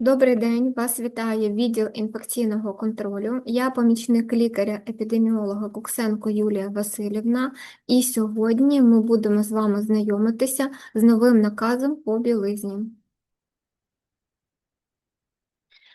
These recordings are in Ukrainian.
Добрий день, вас вітає відділ інфекційного контролю. Я помічник лікаря-епідеміолога Куксенко Юлія Васильівна, і сьогодні ми будемо з вами знайомитися з новим наказом по білизні.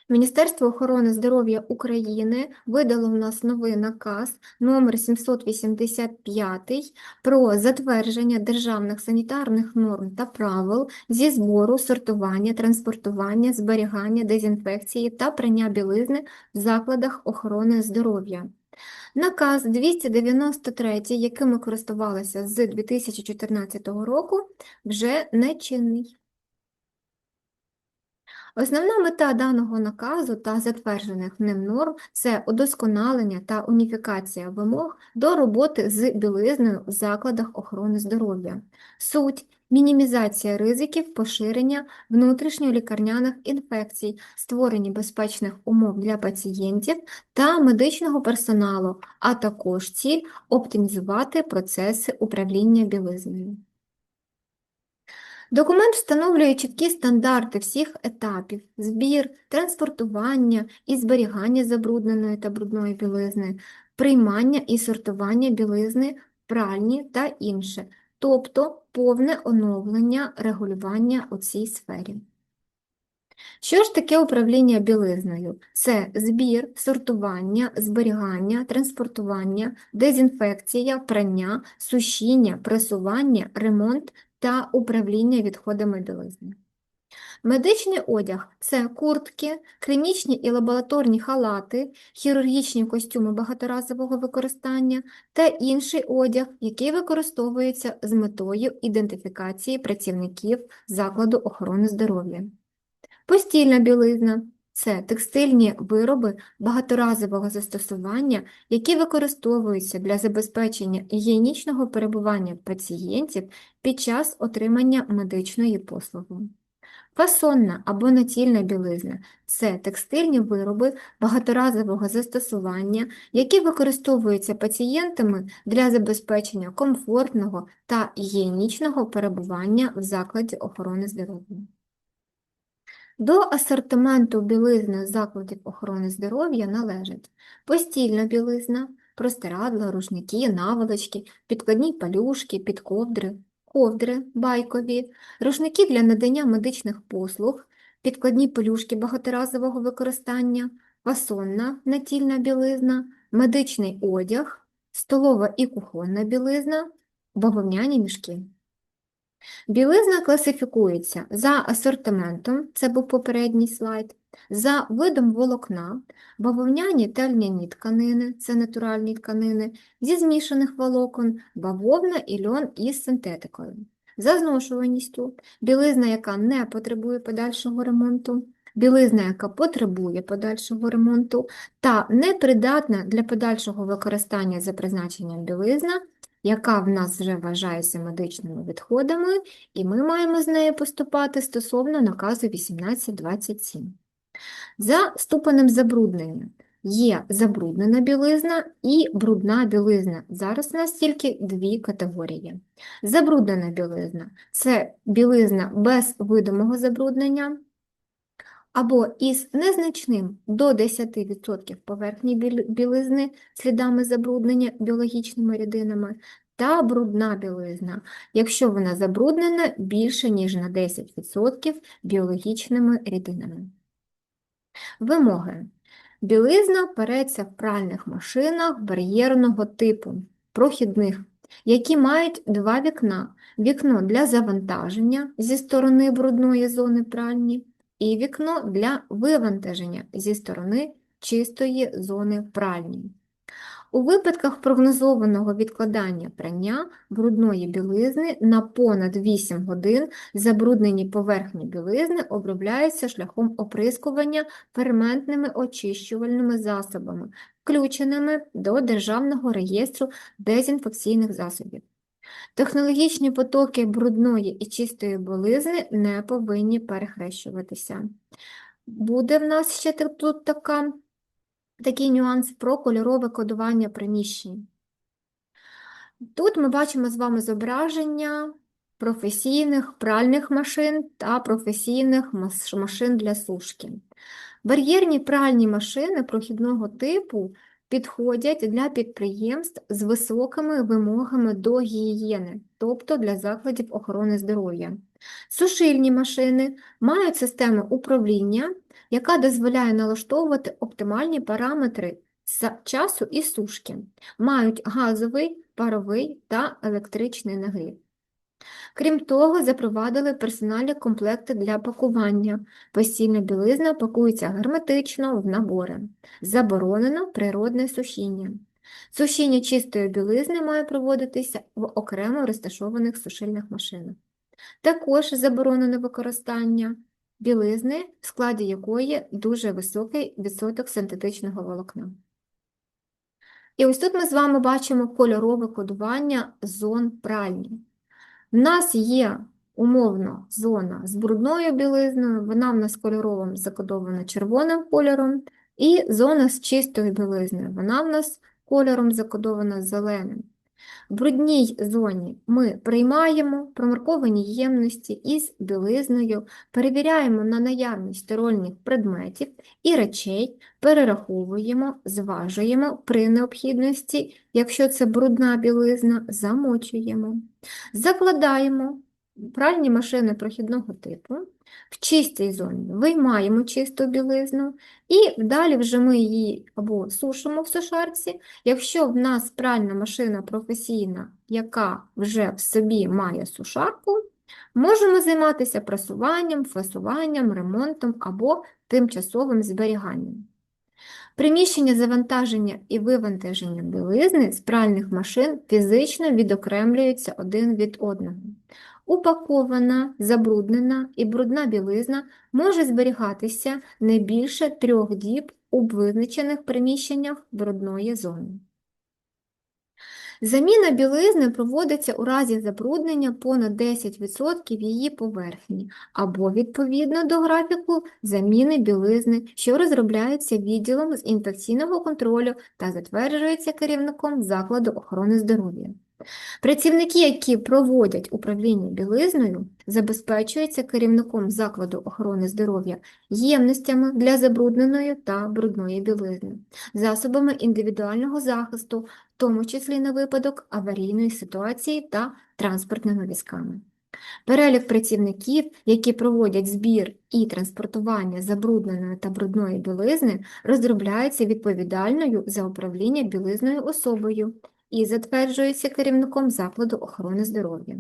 Міністерство охорони здоров'я України видало в нас новий наказ номер 785 про затвердження державних санітарних норм та правил зі збору, сортування, транспортування, зберігання, дезінфекції та прання білизни в закладах охорони здоров'я. Наказ 293, яким ми користувалися з 2014 року, вже не чинний. Основна мета даного наказу та затверджених ним норм – це удосконалення та уніфікація вимог до роботи з білизною в закладах охорони здоров'я. Суть – мінімізація ризиків поширення внутрішньолікарняних інфекцій, створення безпечних умов для пацієнтів та медичного персоналу, а також ціль – оптимізувати процеси управління білизнею. Документ встановлює чіткі стандарти всіх етапів – збір, транспортування і зберігання забрудненої та брудної білизни, приймання і сортування білизни, пральні та інше, тобто повне оновлення регулювання у цій сфері. Що ж таке управління білизною? Це збір, сортування, зберігання, транспортування, дезінфекція, прання, сушіння, пресування, ремонт та управління відходами білизни. Медичний одяг це куртки, клінічні і лабораторні халати, хірургічні костюми багаторазового використання та інший одяг, який використовується з метою ідентифікації працівників закладу охорони здоров'я. Постільна білизна це текстильні вироби багаторазового застосування, які використовуються для забезпечення гігієнічного перебування пацієнтів під час отримання медичної послуги. Фасонна або націльна білизна це текстильні вироби багаторазового застосування, які використовуються пацієнтами для забезпечення комфортного та гігієнічного перебування в закладі охорони здоров'я. До асортименту білизни закладів охорони здоров'я належать постільна білизна, простирадла, рушники, наволочки, підкладні палюшки, підковдри, ковдри байкові, рушники для надання медичних послуг, підкладні пелюшки багаторазового використання, фасонна натільна білизна, медичний одяг, столова і кухонна білизна, бавовняні мішки. Білизна класифікується за асортиментом, це був попередній слайд, за видом волокна, бавовняні та льняні тканини, це натуральні тканини, зі змішаних волокон, бавовна і льон із синтетикою. За зношуваністю, білизна, яка не потребує подальшого ремонту, білизна, яка потребує подальшого ремонту, та непридатна для подальшого використання за призначенням білизна, яка в нас вже вважається медичними відходами, і ми маємо з нею поступати стосовно наказу 1827. За ступенем забруднення є забруднена білизна і брудна білизна. Зараз у нас тільки дві категорії. Забруднена білизна це білизна без видимого забруднення, або із незначним до 10% поверхні білизни слідами забруднення біологічними рідинами, та брудна білизна, якщо вона забруднена більше, ніж на 10% біологічними рідинами. Вимоги. Білизна переться в пральних машинах бар'єрного типу, прохідних, які мають два вікна: вікно для завантаження зі сторони брудної зони пральні і вікно для вивантаження зі сторони чистої зони пральні. У випадках прогнозованого відкладання прання брудної білизни на понад 8 годин забруднені поверхні білизни обробляються шляхом оприскування ферментними очищувальними засобами, включеними до Державного реєстру дезінфекційних засобів. Технологічні потоки брудної і чистої білизни не повинні перехрещуватися. Буде в нас ще тут така такий нюанс про кольорове кодування приміщень. Тут ми бачимо з вами зображення професійних пральних машин та професійних машин для сушки. Бар'єрні пральні машини прохідного типу підходять для підприємств з високими вимогами до гігієни, тобто для закладів охорони здоров'я. Сушильні машини мають систему управління, яка дозволяє налаштовувати оптимальні параметри часу і сушки, мають газовий, паровий та електричний нагрів. Крім того, запровадили персональні комплекти для пакування. Постільна білизна пакується герметично в набори. Заборонено природне сушіння. Сушіння чистої білизни має проводитися в окремо розташованих сушильних машинах. Також заборонено використання білизни, в складі якої дуже високий відсоток синтетичного волокна. І ось тут ми з вами бачимо кольорове кодування зон пральні. В нас є умовно зона з брудною білизною, вона в нас кольоровим закодована червоним кольором, і зона з чистою білизною, вона в нас кольором закодована зеленим. В брудній зоні ми приймаємо промарковані ємності із білизною, перевіряємо на наявність стерольних предметів і речей, перераховуємо, зважуємо при необхідності, якщо це брудна білизна, замочуємо. Закладаємо пральні машини прохідного типу, в чистій зоні виймаємо чисту білизну і далі вже ми її або сушимо в сушарці. Якщо в нас пральна машина професійна, яка вже в собі має сушарку, можемо займатися прасуванням, фасуванням, ремонтом або тимчасовим зберіганням. Приміщення завантаження і вивантаження білизни з пральних машин фізично відокремлюються один від одного. Упакована, забруднена і брудна білизна може зберігатися не більше трьох діб у визначених приміщеннях брудної зони. Заміна білизни проводиться у разі забруднення понад 10% її поверхні або відповідно до графіку заміни білизни, що розробляється відділом з інфекційного контролю та затверджується керівником закладу охорони здоров'я. Працівники, які проводять управління білизною, забезпечуються керівником закладу охорони здоров'я ємностями для забрудненої та брудної білизни, засобами індивідуального захисту, в тому числі на випадок аварійної ситуації та транспортними візками. Перелік працівників, які проводять збір і транспортування забрудненої та брудної білизни, розробляється відповідальною за управління білизною особою і затверджується керівником закладу охорони здоров'я.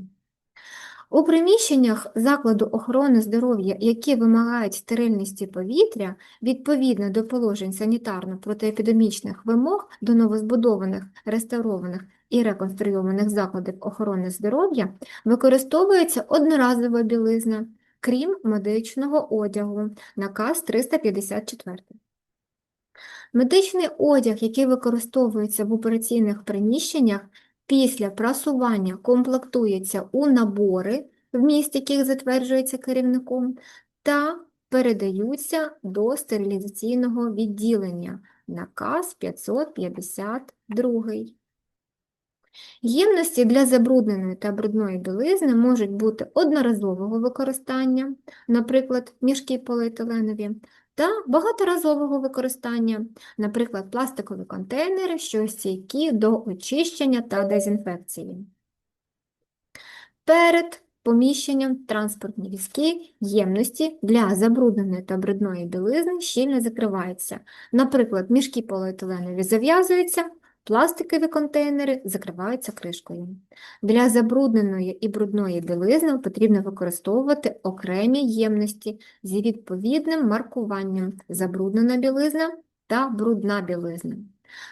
У приміщеннях закладу охорони здоров'я, які вимагають стерильності повітря, відповідно до положень санітарно-протиепідемічних вимог до новозбудованих, реставрованих і реконструйованих закладів охорони здоров'я, використовується одноразова білизна, крім медичного одягу, наказ 354. Медичний одяг, який використовується в операційних приміщеннях, після прасування комплектується у набори, вміст яких затверджується керівником, та передаються до стерилізаційного відділення. Наказ 552. Ємності для забрудненої та брудної білизни можуть бути одноразового використання, наприклад, мішки поліетиленові, та багаторазового використання, наприклад, пластикові контейнери, що стійкі до очищення та дезінфекції. Перед поміщенням транспортні візки ємності для забрудненої та брудної білизни щільно закриваються. Наприклад, мішки поліетиленові зав'язуються, пластикові контейнери закриваються кришкою. Для забрудненої і брудної білизни потрібно використовувати окремі ємності зі відповідним маркуванням забруднена білизна та брудна білизна.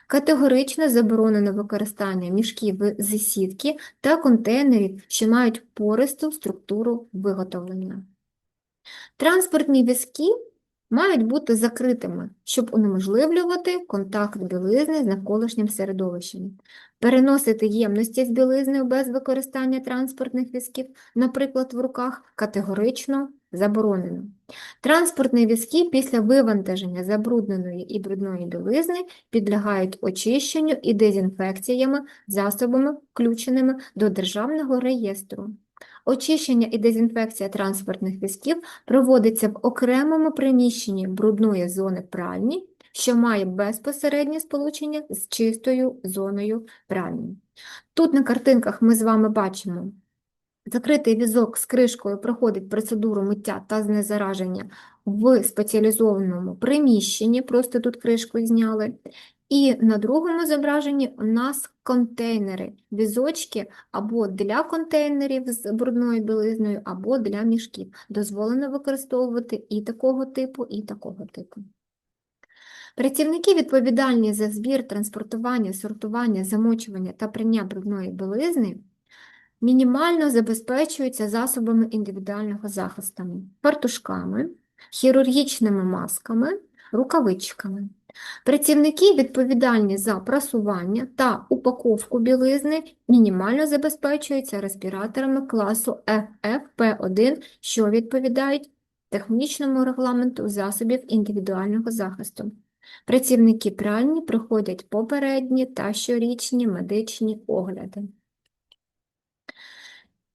Категорично заборонено використання мішків з сітки та контейнерів, що мають пористу структуру виготовлення. Транспортні візки мають бути закритими, щоб унеможливлювати контакт білизни з навколишнім середовищем. Переносити ємності з білизнею без використання транспортних візків, наприклад, в руках, категорично заборонено. Транспортні візки після вивантаження забрудненої і брудної білизни підлягають очищенню і дезінфекціями засобами, включеними до Державного реєстру. Очищення і дезінфекція транспортних візків проводиться в окремому приміщенні брудної зони пральні, що має безпосереднє сполучення з чистою зоною пральні. Тут на картинках ми з вами бачимо, закритий візок з кришкою проходить процедуру миття та знезараження в спеціалізованому приміщенні, просто тут кришку зняли. І на другому зображенні у нас контейнери, візочки або для контейнерів з брудною білизною, або для мішків. Дозволено використовувати і такого типу, і такого типу. Працівники відповідальні за збір, транспортування, сортування, замочування та прання брудної білизни мінімально забезпечуються засобами індивідуального захисту, фартушками, хірургічними масками, рукавичками. Працівники відповідальні за прасування та упаковку білизни мінімально забезпечуються респіраторами класу FFP1, що відповідають технічному регламенту засобів індивідуального захисту. Працівники пральні проходять попередні та щорічні медичні огляди.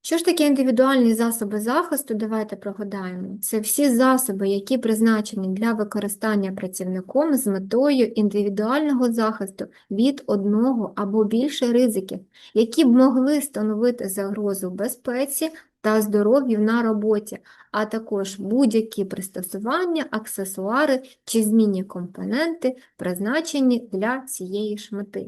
Що ж таке індивідуальні засоби захисту? Давайте пригадаємо. Це всі засоби, які призначені для використання працівником з метою індивідуального захисту від одного або більше ризиків, які б могли становити загрозу безпеці та здоров'ю на роботі, а також будь-які пристосування, аксесуари чи змінні компоненти, призначені для цієї ж мети.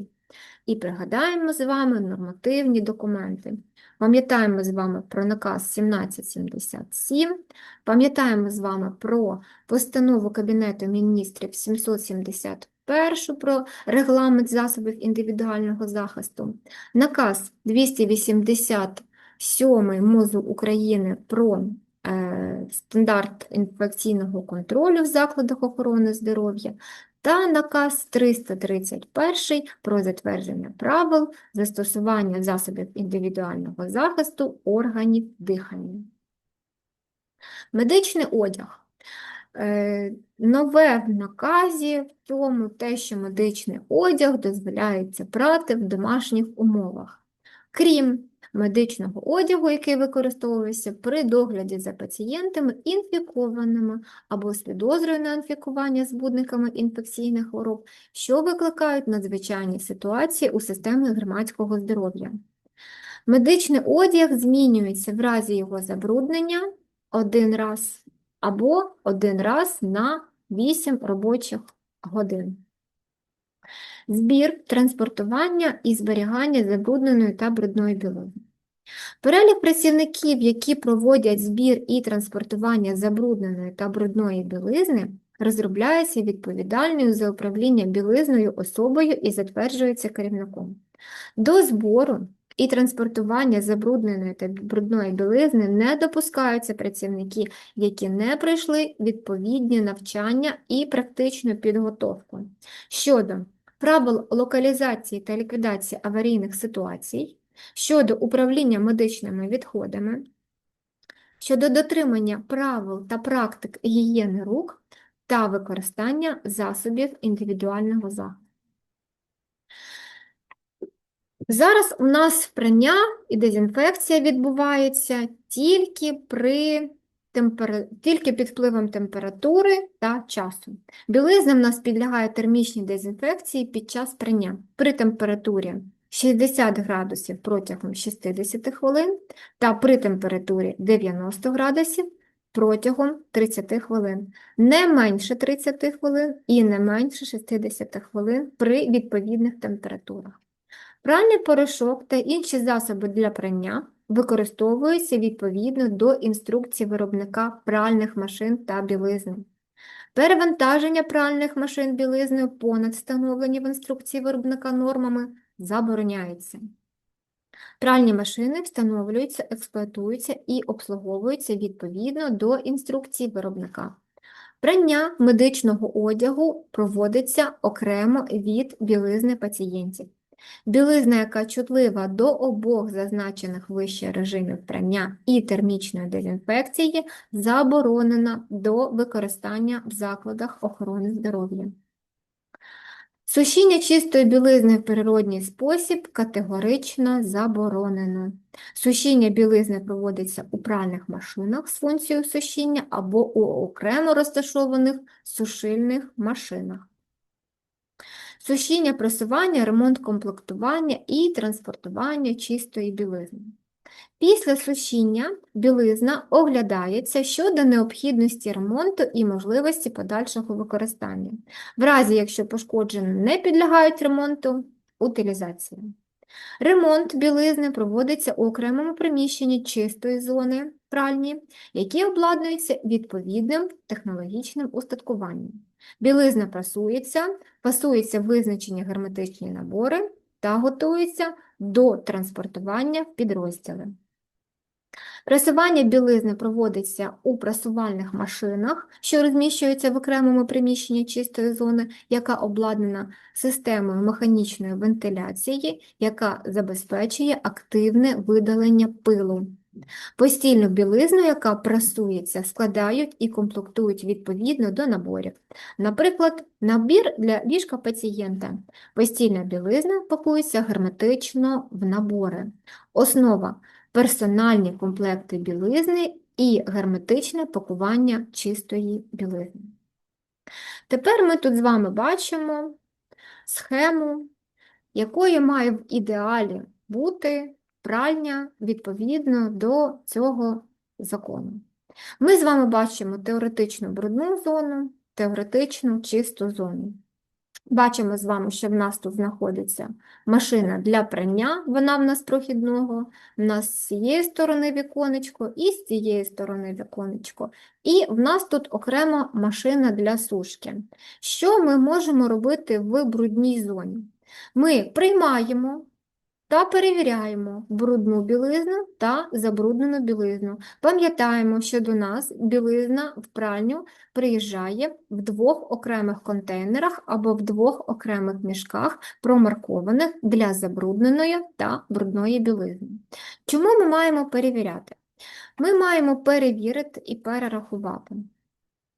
І пригадаємо з вами нормативні документи. Пам'ятаємо з вами про наказ 1777, пам'ятаємо з вами про постанову Кабінету міністрів 771 про регламент засобів індивідуального захисту, наказ 287 МОЗу України про е, стандарт інфекційного контролю в закладах охорони здоров'я та наказ 331 про затвердження правил застосування засобів індивідуального захисту органів дихання. Медичний одяг. Е, Нове в наказі в тому те, що медичний одяг дозволяється прати в домашніх умовах, крім медичного одягу, який використовується при догляді за пацієнтами інфікованими або з підозрою на інфікування збудниками інфекційних хвороб, що викликають надзвичайні ситуації у системі громадського здоров'я. Медичний одяг змінюється в разі його забруднення один раз або один раз на 8 робочих годин. Збір, транспортування і зберігання забрудненої та брудної білизни. Перелік працівників, які проводять збір і транспортування забрудненої та брудної білизни, розробляється відповідальною за управління білизною особою і затверджується керівником. До збору і транспортування забрудненої та брудної білизни не допускаються працівники, які не пройшли відповідні навчання і практичну підготовку. Щодо правил локалізації та ліквідації аварійних ситуацій, щодо управління медичними відходами, щодо дотримання правил та практик гігієни рук та використання засобів індивідуального захисту. Зараз у нас прання і дезінфекція відбувається тільки при темпер... тільки під впливом температури та часу. Білизна в нас підлягає термічній дезінфекції під час прання при температурі 60 градусів протягом 60 хвилин та при температурі 90 градусів протягом 30 хвилин, не менше 30 хвилин і не менше 60 хвилин при відповідних температурах. Пральний порошок та інші засоби для прання використовуються відповідно до інструкції виробника пральних машин та білизни. Перевантаження пральних машин білизною понад встановлені в інструкції виробника нормами забороняється. Пральні машини встановлюються, експлуатуються і обслуговуються відповідно до інструкції виробника. Прання медичного одягу проводиться окремо від білизни пацієнтів. Білизна, яка чутлива до обох зазначених вище режимів прання і термічної дезінфекції, заборонена до використання в закладах охорони здоров'я. Сушіння чистої білизни в природній спосіб категорично заборонено. Сушіння білизни проводиться у пральних машинах з функцією сушіння або у окремо розташованих сушильних машинах. Сушіння, пресування, ремонт комплектування і транспортування чистої білизни. Після сушіння білизна оглядається щодо необхідності ремонту і можливості подальшого використання. В разі, якщо пошкоджені не підлягають ремонту, утилізація. Ремонт білизни проводиться у окремому приміщенні чистої зони пральні, які обладнуються відповідним технологічним устаткуванням. Білизна прасується, пасується визначені герметичні набори та готується до транспортування в підрозділи. Прасування білизни проводиться у прасувальних машинах, що розміщуються в окремому приміщенні чистої зони, яка обладнана системою механічної вентиляції, яка забезпечує активне видалення пилу. Постільну білизну, яка прасується, складають і комплектують відповідно до наборів. Наприклад, набір для ліжка пацієнта. Постільна білизна пакується герметично в набори. Основа персональні комплекти білизни і герметичне пакування чистої білизни. Тепер ми тут з вами бачимо схему, якою має в ідеалі бути пральня відповідно до цього закону. Ми з вами бачимо теоретичну брудну зону, теоретичну чисту зону. Бачимо з вами, що в нас тут знаходиться машина для прання, вона в нас прохідного, в нас з цієї сторони віконечко і з цієї сторони віконечко. І в нас тут окрема машина для сушки. Що ми можемо робити в брудній зоні? Ми приймаємо та перевіряємо брудну білизну та забруднену білизну. Пам'ятаємо, що до нас білизна в пральню приїжджає в двох окремих контейнерах або в двох окремих мішках, промаркованих для забрудненої та брудної білизни. Чому ми маємо перевіряти? Ми маємо перевірити і перерахувати.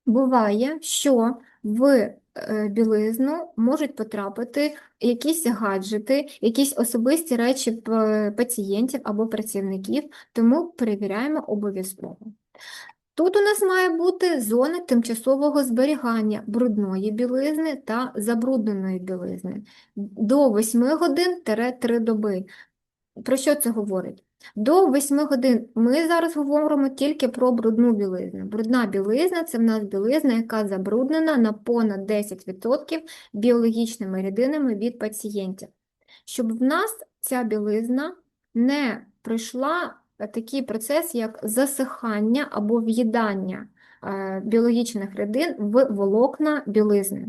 Буває, що в білизну можуть потрапити якісь гаджети, якісь особисті речі пацієнтів або працівників, тому перевіряємо обов'язково. Тут у нас має бути зона тимчасового зберігання брудної білизни та забрудненої білизни до 8 годин 3 доби. Про що це говорить? До 8 годин ми зараз говоримо тільки про брудну білизну. Брудна білизна це в нас білизна, яка забруднена на понад 10% біологічними рідинами від пацієнтів. Щоб в нас ця білизна не пройшла такий процес, як засихання або в'їдання е, біологічних рідин в волокна білизни.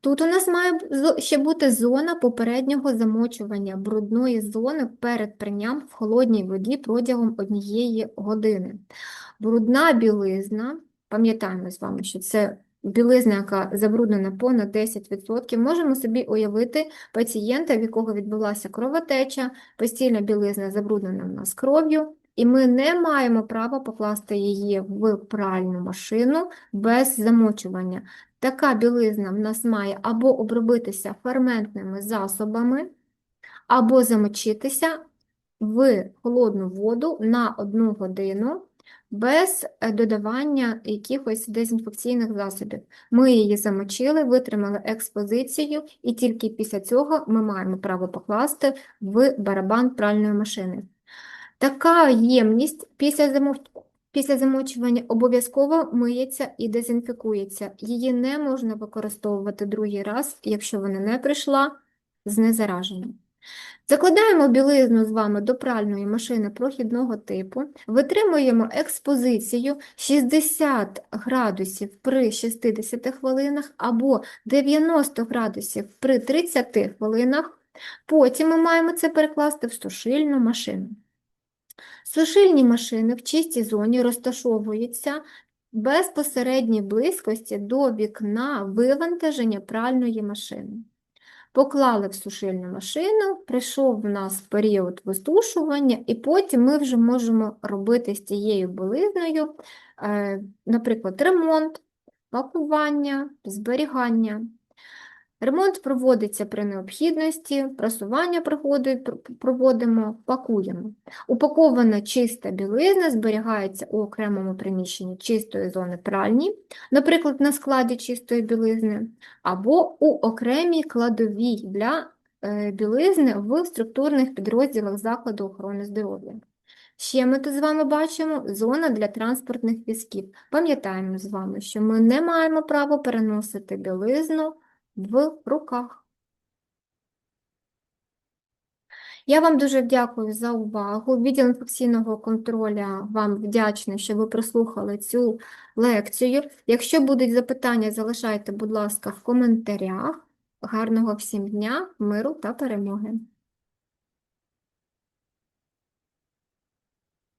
Тут у нас має ще бути зона попереднього замочування брудної зони перед прийням в холодній воді протягом однієї години. Брудна білизна, пам'ятаємо з вами, що це білизна, яка забруднена понад 10%, можемо собі уявити пацієнта, в якого відбулася кровотеча, постільна білизна забруднена в нас кров'ю, і ми не маємо права покласти її в пральну машину без замочування. Така білизна в нас має або обробитися ферментними засобами, або замочитися в холодну воду на одну годину без е, додавання якихось дезінфекційних засобів. Ми її замочили, витримали експозицію, і тільки після цього ми маємо право покласти в барабан пральної машини. Така ємність після замовлення Після замочування обов'язково миється і дезінфікується. Її не можна використовувати другий раз, якщо вона не прийшла з незараженням. Закладаємо білизну з вами до пральної машини прохідного типу, витримуємо експозицію 60 градусів при 60 хвилинах або 90 градусів при 30 хвилинах. Потім ми маємо це перекласти в сушильну машину. Сушильні машини в чистій зоні розташовуються безпосередній близькості до вікна вивантаження пральної машини. Поклали в сушильну машину, прийшов в нас період висушування, і потім ми вже можемо робити з цією білизною, е, наприклад, ремонт, пакування, зберігання. Ремонт проводиться при необхідності, прасування приходить- пр- проводимо, пакуємо. Упакована чиста білизна зберігається у окремому приміщенні чистої зони пральні, наприклад, на складі чистої білизни, або у окремій кладовій для е, білизни в структурних підрозділах закладу охорони здоров'я. Ще ми тут з вами бачимо зона для транспортних візків. Пам'ятаємо з вами, що ми не маємо права переносити білизну в руках. Я вам дуже дякую за увагу. Відділ інфекційного контролю вам вдячний, що ви прослухали цю лекцію. Якщо будуть запитання, залишайте, будь ласка, в коментарях. Гарного всім дня, миру та перемоги!